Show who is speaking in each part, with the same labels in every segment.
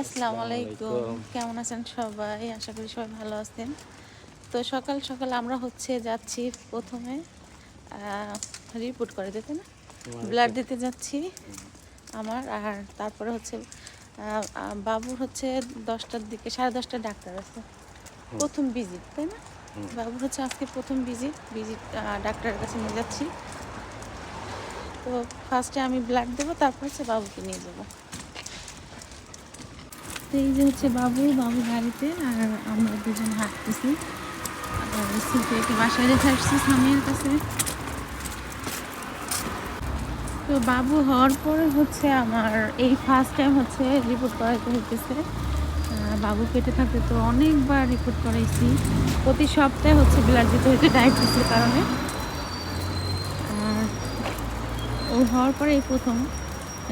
Speaker 1: আসসালামু আলাইকুম। কেমন আছেন সবাই? আশা করি সবাই ভালো আছেন। তো সকাল সকাল আমরা হচ্ছে যাচ্ছি প্রথমে রিপোর্ট করে দিতে না? ব্লাড দিতে যাচ্ছি আমার আর তারপরে হচ্ছে বাবুর হচ্ছে দশটার দিকে সাড়ে দশটার ডাক্তার আছে। প্রথম ভিজিট তাই না? বাবুর হচ্ছে আজকে প্রথম ভিজিট ভিজিট ডাক্তারের কাছে নিয়ে যাচ্ছি। তো ফার্স্টে আমি ব্লাড দেবো তারপর হচ্ছে বাবুকে নিয়ে যাব। তো এই যে হচ্ছে বাবু বাবু গাড়িতে আর আমরা দুজন হাঁটতেছি। আর বাসায় রেখে আসছি স্বামীর কাছে। তো বাবু হওয়ার পরে হচ্ছে আমার এই ফার্স্ট টাইম হচ্ছে রিপোর্ট করাইতে হইতেছে। বাবু পেটে থাকতে তো অনেকবার রিপোর্ট করাইছি। প্রতি সপ্তাহে হচ্ছে ব্লাড দিতে হচ্ছে ডায়াবেটিসের কারণে। আর ও হওয়ার পরে এই প্রথম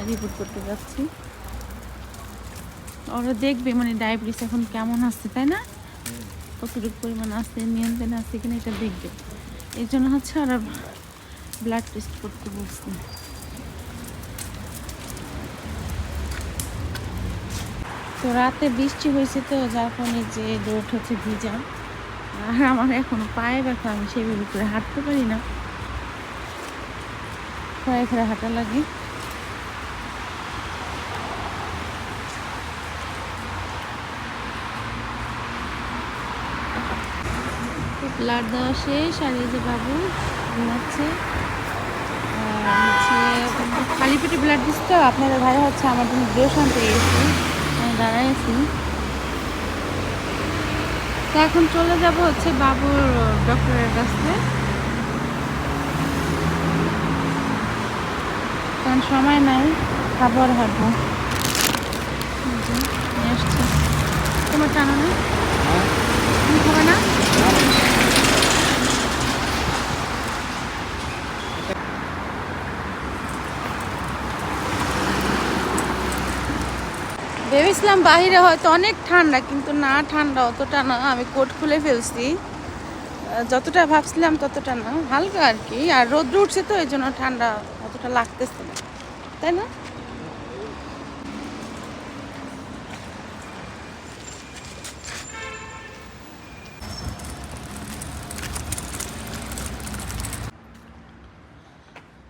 Speaker 1: রিপোর্ট করতে যাচ্ছি। ওরা দেখবে মানে ডায়াবেটিস এখন কেমন আসছে তাই না? কতটুকু পরিমাণ আসছে নিয়ন্ত্রণে আসছে কিনা এটা দেখবে। এই জন্য হচ্ছে ওরা ব্লাড টেস্ট করতে বলছে তো রাতে বৃষ্টি হয়েছে তো, যার কারণে যে রোড হচ্ছে ভিজা আর আমার এখনও পায়ে ব্যথা, আমি সেভাবে করে হাঁটতে পারি না। খয়ে খয়ে হাঁটা লাগে। ব্লাড দেওয়া শেষ আর এই যে বাবু ঘুমাচ্ছে। হচ্ছে খালি পেটে ব্লাড দিচ্ছে তো আপনাদের ভাই হচ্ছে আমার জন্য ড্রেস আনতে গেছি আমি দাঁড়াই আছি। তো এখন চলে যাব হচ্ছে বাবুর ডক্টরের কাছে। কারণ সময় নাই খাবার হাঁটবো। নিয়ে আসছে। তোমার টানা না? তুমি খাবে না? ভেবেছিলাম বাইরে হয়তো অনেক ঠান্ডা, কিন্তু না, ঠান্ডা অতটা না। আমি কোট খুলে ফেলছি। যতটা ভাবছিলাম ততটা না, হালকা আর কি। আর রোদ্র উঠছে তো, এই জন্য ঠান্ডা অতটা লাগতেছে না। তাই না?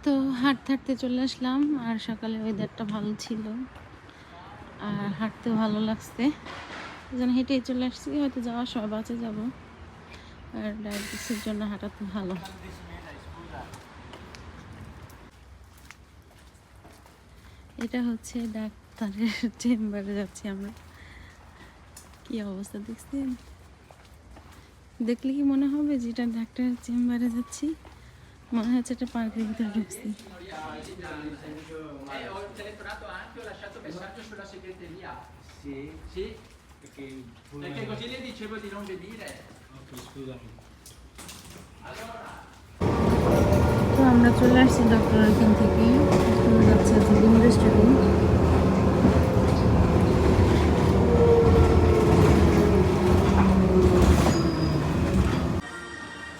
Speaker 1: তো হাঁটতে হাঁটতে চলে আসলাম, আর সকালে ওয়েদারটা ভালো ছিল। আর হাঁটতে ভালো লাগছে। যেন হেঁটেই চলে আসছি, হয়তো যাওয়ার সময় বাসে যাব। আর ডায়াবেটিসের জন্য হাঁটাতে ভালো। এটা হচ্ছে ডাক্তারের চেম্বারে যাচ্ছি আমরা। কি অবস্থা দেখছেন? দেখলে কি মনে হবে যে এটা ডাক্তারের চেম্বারে যাচ্ছি? মনে হচ্ছে এটা পার্কের ভিতরে ঢুকছি
Speaker 2: Eh,
Speaker 1: আমরা চলে আসছি ডক্টর এখান থেকে যাচ্ছে বিম রেস্টুরেন্ট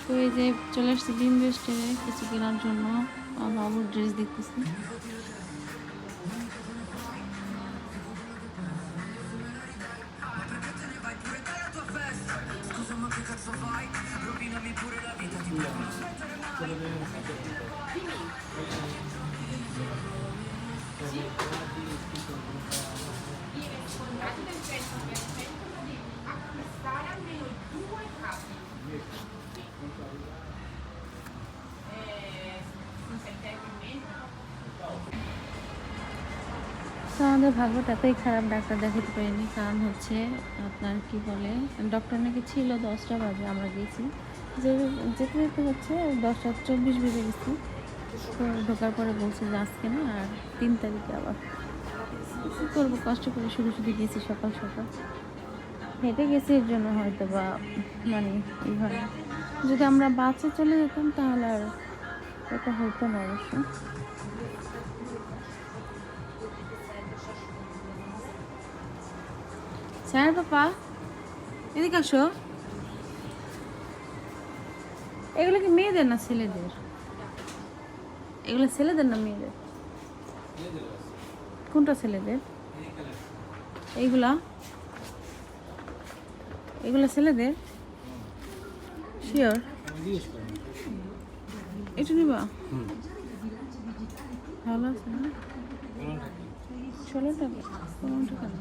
Speaker 1: তো এই যে চলে আসছি বিম রেস্টে কিছু কেনার জন্য আমার বাবুর ড্রেস দেখতেছি তো আমাদের ভাগ্যটা এতই খারাপ ডাক্তার দেখাতে পারিনি, কারণ হচ্ছে আপনার কি বলে ডক্টর নাকি ছিল দশটা বাজে, আমরা গেছি। যে যেতে যেতে হচ্ছে, দশটা চব্বিশ বেজে গেছি। তো ঢোকার পরে বলছে যে আজকে না, আর তিন তারিখে আবার। কী করব, কষ্ট করে শুধু শুধু গেছি সকাল সকাল। হেঁটে গেছি এর জন্য হয়তো বা মানে এই হয় যদি আমরা বাসে চলে যেতাম, তাহলে আর এটা হতো না অবশ্য স্যার বাবা এদিকে আসো। এগুলো কি মেয়েদের না ছেলেদের? এগুলো ছেলেদের না মেয়েদের? কোনটা ছেলেদের? এইগুলা? এগুলা ছেলেদের? শিওর এটা নিবা? ভালো আছে না? ষোলো টাকা পনেরো টাকা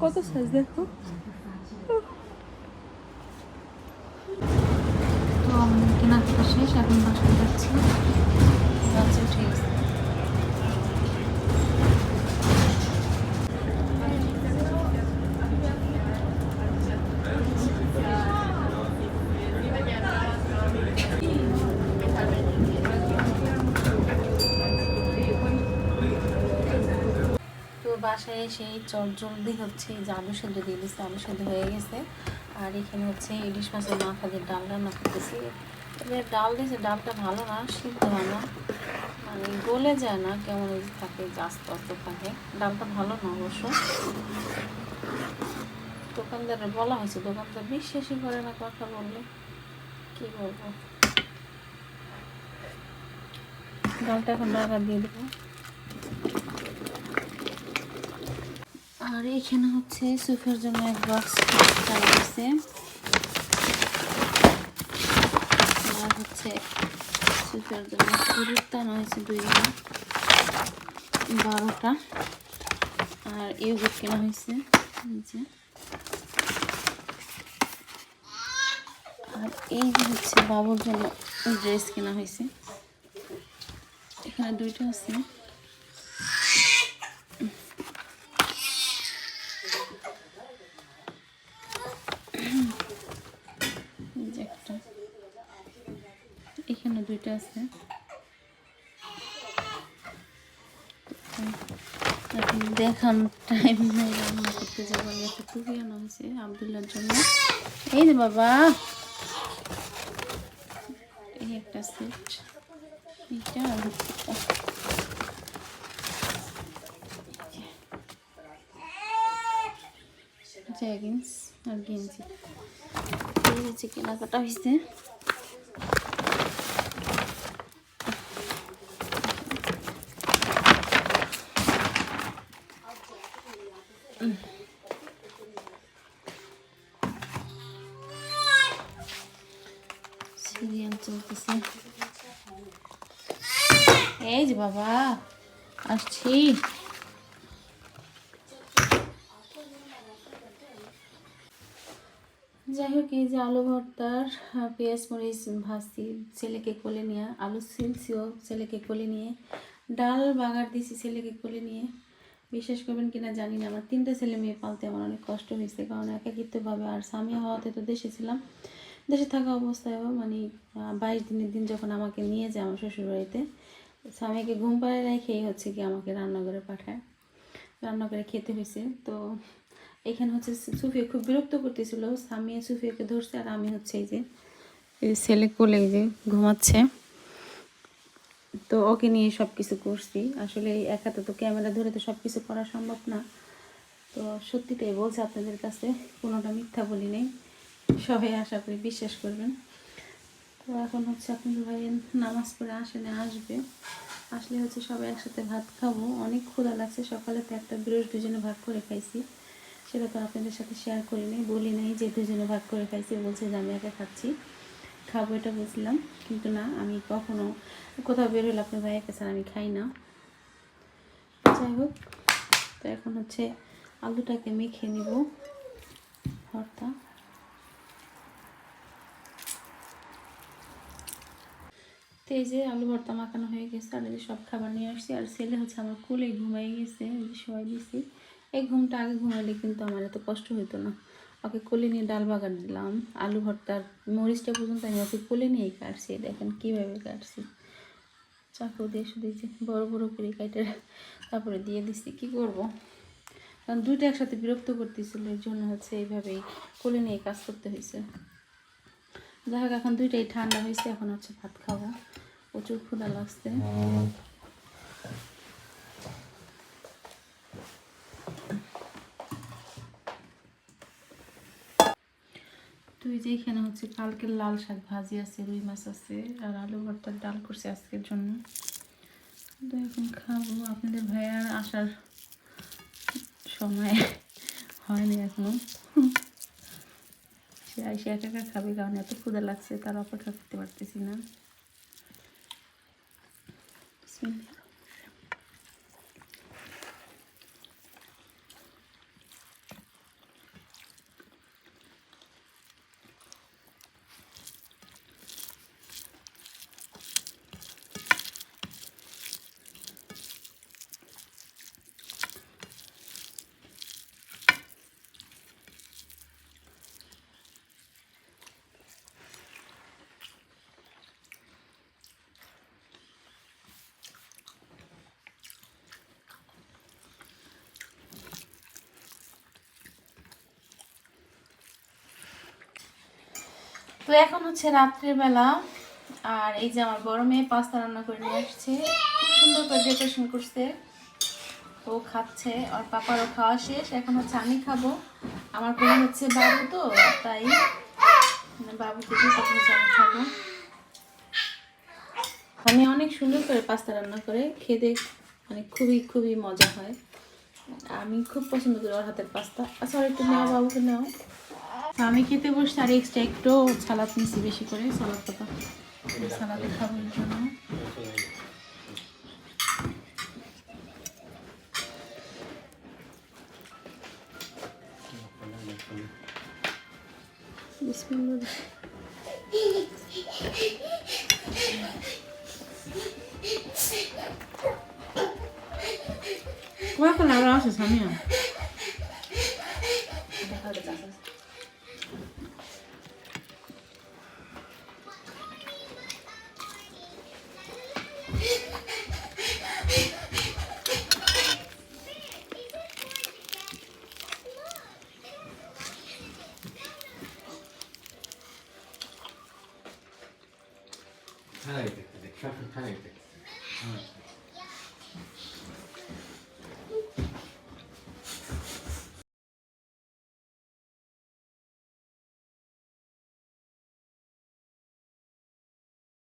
Speaker 1: কত সাইজ দেখো? তো কেনাকাটা শেষ এখন বাসায় যাচ্ছি যাচ্ছি ঠিক আছে তো বাসায় এসে চট জলদি হচ্ছে এই যে সেদ্ধ দিয়ে দিচ্ছে আলু সেদ্ধ হয়ে গেছে। আর এখানে হচ্ছে ইলিশ মাছের মাথা দিয়ে ডাল রান্না করতেছি তবে ডাল দিয়েছে, ডালটা ভালো না, সিদ্ধ হয় না। মানে গলে যায় না, কেমন থাকে আস্তে আস্তে থাকে। ডালটা ভালো না অবশ্য। দোকানদারের বলা হয়েছে, দোকানদার বিশ্বাসই করে না কথা বললে। কি বলব? ডালটা এখন বাগা দিয়ে দেবো। আর এখানে হচ্ছে সুফের জন্য এক বক্স আছে আর হচ্ছে সুফের জন্য টানা হয়েছে দুই বারোটা। আর ইউগুট কেনা হয়েছে যে। আর এই যে হচ্ছে বাবুর জন্য ড্রেস কেনা হয়েছে। এখানে দুইটা আছে এই যে একটা এখানে দুইটা আছে। এখন টাইম নেই, রান্না করতে যাব একটা টুপি আনা হয়েছে আবদুল্লার জন্য। এই যে বাবা। এই একটা সেট এইটা আর। জ্যাগিন্স আর গেঞ্জি। এই হচ্ছে কেনাকাটা হয়েছে। এই যে বাবা, আসছি। যাই হোক, এই যে আলু ভর্তার পেঁয়াজ, মরিচ ভাজছি ছেলেকে কোলে নিয়ে, আলু ছিলছিও ছেলেকে কোলে নিয়ে, ডাল, বাগার দিছি ছেলেকে কোলে নিয়ে। বিশ্বাস করবেন কিনা জানি না, আমার তিনটা ছেলে মেয়ে পালতে আমার অনেক কষ্ট হয়েছে, কারণ একাকিত্বভাবে আর স্বামী হওয়াতে তো দেশে ছিলাম। দেশে থাকা অবস্থায়ও মানে বাইশ দিনের দিন যখন আমাকে নিয়ে যায় আমার শ্বশুরবাড়িতে স্বামীকে ঘুম পাড়ায় রেখেই হচ্ছে কি আমাকে রান্নাঘরে পাঠায়। রান্না করে খেতে হয়েছে। তো এখানে হচ্ছে সুফিয়া খুব বিরক্ত করতেছিল। স্বামী সুফিয়াকে ধরছে আর আমি হচ্ছে এই যে ছেলে কোলে যে ঘুমাচ্ছে। তো ওকে নিয়ে সব কিছু করছি। আসলে এই হাতে তো ক্যামেরা ধরে তো সব কিছু করা সম্ভব না। তো সত্যিটাই বলছে আপনাদের কাছে, কোনোটা মিথ্যা বলি নেই। সবাই আশা করি বিশ্বাস করবেন। তো এখন হচ্ছে আপনাদের ভাই নামাজ পড়ে আসে না আসবে। আসলে হচ্ছে সবাই একসাথে ভাত খাব। অনেক ক্ষুধা লাগছে। সকালে তো একটা বিরোজ দুজনে ভাগ করে খাইছি। সেটা তো আপনাদের সাথে শেয়ার করি নাই, বলি নাই যে দুজনে ভাগ করে খাইছি। বলছে যে আমি একা খাচ্ছি। খাব এটা বলছিলাম, কিন্তু না, আমি কখনো কোথাও বের হলে আপনার ভাইয়ের কাছে আমি খাই না। যাই হোক, তো এখন হচ্ছে আলুটাকে মেখে নিব। ভর্তা। তো এই যে আলু ভর্তা মাখানো হয়ে গেছে, আর এই যে সব খাবার নিয়ে আসছি। আর ছেলে হচ্ছে আমার কোলে ঘুমাই গেছে, এই যে শোয়াই দিয়েছি এই ঘুমটা আগে ঘুমাইলে কিন্তু আমার এত কষ্ট হতো না। ওকে কোলে নিয়ে ডাল বাগান দিলাম, আলু ভর্তার মরিচটা পর্যন্ত আমি ওকে কোলে নিয়েই কাটছি। দেখেন কীভাবে কাটছি। চাকু দিয়ে শুধু যে বড় বড় করে কাটে তারপরে দিয়ে দিচ্ছি কী করব? কারণ দুইটা একসাথে বিরক্ত করতেছিল, এর জন্য হচ্ছে এইভাবেই কোলে নিয়ে কাজ করতে হয়েছে যাই হোক, এখন দুইটাই ঠান্ডা হয়েছে, এখন হচ্ছে ভাত খাব। প্রচুর ক্ষুধা লাগছে। তুই যে এখানে হচ্ছে কালকে লাল শাক ভাজি আছে, রুই মাছ আছে, আর আলু ভর্তার ডাল করছে আজকের জন্য। তো এখন খাব। আপনাদের ভাইয়ার আসার সময় হয়নি এখনও। সে আইসে একা একা খাবে কারণ এত ক্ষুদা লাগছে তার অপেক্ষা করতে পারতেছি না। তো এখন হচ্ছে রাত্রের বেলা, আর এই যে আমার বড় মেয়ে পাস্তা রান্না করে নিয়ে আসছে। খুব সুন্দর করে ডেকোরেশন করছে। ও খাচ্ছে আর পাপারও খাওয়া শেষ। এখন হচ্ছে আমি খাব। আমার কোনো হচ্ছে বাবু তো, তাই মানে বাবুকে আমি খাব। আমি অনেক সুন্দর করে পাস্তা রান্না করে খেতে মানে খুবই খুবই মজা হয়। আমি খুব পছন্দ করি ওর হাতের পাস্তা। আচ্ছা একটু নাও, বাবুকে নাও। আমি খেতে বসছি আর এক্সট্রা একটু সালাদ নিচ্ছি বেশি করে সালাদ পাতা। সালাদে খাব এর জন্য বিসমিল্লাহ কখন আরও আছে সামিয়া
Speaker 3: ঠান্ডা দেখতে দেখ সব ঠান্ডা দেখতে